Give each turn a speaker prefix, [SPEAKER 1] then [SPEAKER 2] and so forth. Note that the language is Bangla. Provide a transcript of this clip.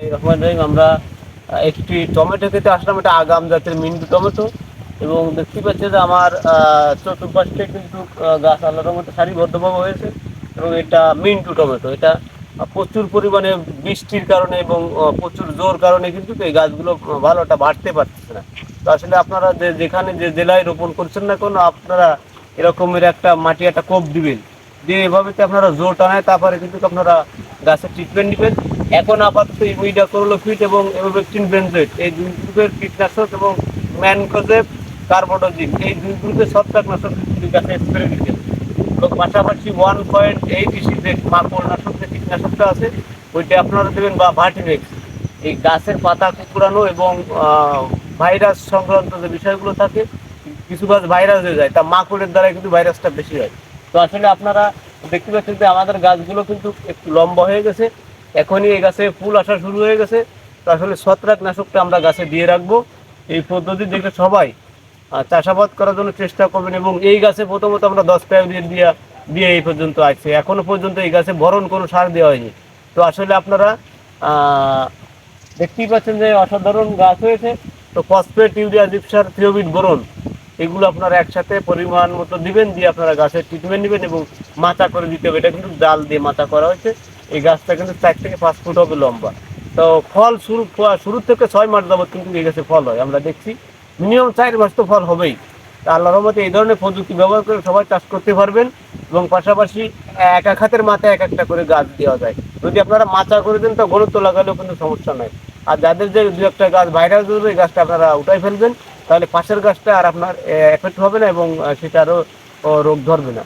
[SPEAKER 1] রহমান রহিম আমরা একটি টমেটো খেতে আসলাম, এটা আগাম জাতের মিন্টু টমেটো। এবং দেখতে পাচ্ছি যে আমার চতুর্পাশে কিন্তু গাছ আল্লাহর মতো সারিবদ্ধভাবে হয়েছে। এবং এটা মিন্টু টমেটো। এটা প্রচুর পরিমাণে বৃষ্টির কারণে এবং প্রচুর জোর কারণে কিন্তু এই গাছগুলো ভালোটা বাড়তে পারতেছে না। তো আসলে আপনারা যে, যেখানে যে জেলায় রোপণ করছেন না কোনো, আপনারা এরকমের একটা মাটি একটা কোপ দিবেন। দিয়ে এভাবে আপনারা জোর টানায়, তারপরে কিন্তু আপনারা গাছের ট্রিটমেন্ট নেবেন। এখন আপাতত ইমিডা করোলোফিট এবং এভাবেক্টিন বেনজয়েড এই দুই গ্রুপের কীটনাশক এবং ম্যানকোজেব কার্বোডোজিন এই দুই গ্রুপের ছত্রাকনাশক কিন্তু গাছে স্প্রে দিতেন এবং পাশাপাশি ওয়ান পয়েন্ট এইট ইসি যে মাকড়নাশক যে কীটনাশকটা আছে, ওইটা আপনারা দেবেন বা ভার্টিনেক্স এই গাছের পাতা কুকুরানো এবং ভাইরাস সংক্রান্ত যে বিষয়গুলো থাকে, কিছু গাছ ভাইরাস হয়ে যায়, তা মাকড়ের দ্বারা কিন্তু ভাইরাসটা বেশি হয়। তো আসলে আপনারা দেখতে পাচ্ছেন যে আমাদের গাছগুলো কিন্তু একটু লম্বা হয়ে গেছে এখনই এই গাছে ফুল আসা শুরু হয়ে গেছে। তো আসলে ছত্রাক নাশকটা আমরা গাছে দিয়ে রাখব। এই পদ্ধতি দেখে সবাই চাষাবাদ করার জন্য চেষ্টা করবেন এবং এই গাছে প্রথমত আমরা দশ টাকা দিয়ে দিয়ে এই পর্যন্ত আসছে এখনও পর্যন্ত এই গাছে বরণ কোনো সার দেওয়া হয়নি। তো আসলে আপনারা দেখতেই পাচ্ছেন যে অসাধারণ গাছ হয়েছে। তো ফসফেট ইউরিয়া জিপসার থিওবিট বোরন এগুলো আপনারা একসাথে পরিমাণ মতো দিবেন, দিয়ে আপনারা গাছের ট্রিটমেন্ট নেবেন এবং মাচা করে দিতে হবে। এটা কিন্তু ডাল দিয়ে মাচা করা হয়েছে। এই গাছটা কিন্তু চার থেকে পাঁচ ফুট হবে লম্বা। তো ফল শুরু শুরু থেকে ছয় মাস যাবত কিন্তু এই গাছে ফল হয়, আমরা দেখছি। মিনিমাম চার মাস তো ফল হবেই। তা আল্লাহর রহমতে এই ধরনের প্রযুক্তি ব্যবহার করে সবাই চাষ করতে পারবেন এবং পাশাপাশি এক এক হাতের মাথায় এক একটা করে গাছ দেওয়া যায়। যদি আপনারা মাচা করে দেন, তো গরুত্ব লাগালেও কিন্তু সমস্যা নাই। আর যাদের যে দু একটা গাছ ভাইরাস এই গাছটা আপনারা উঠাই ফেলবেন। তাহলে পাশের গাছটা আর আপনার এফেক্ট হবে না এবং সেটা আরও রোগ ধরবে না।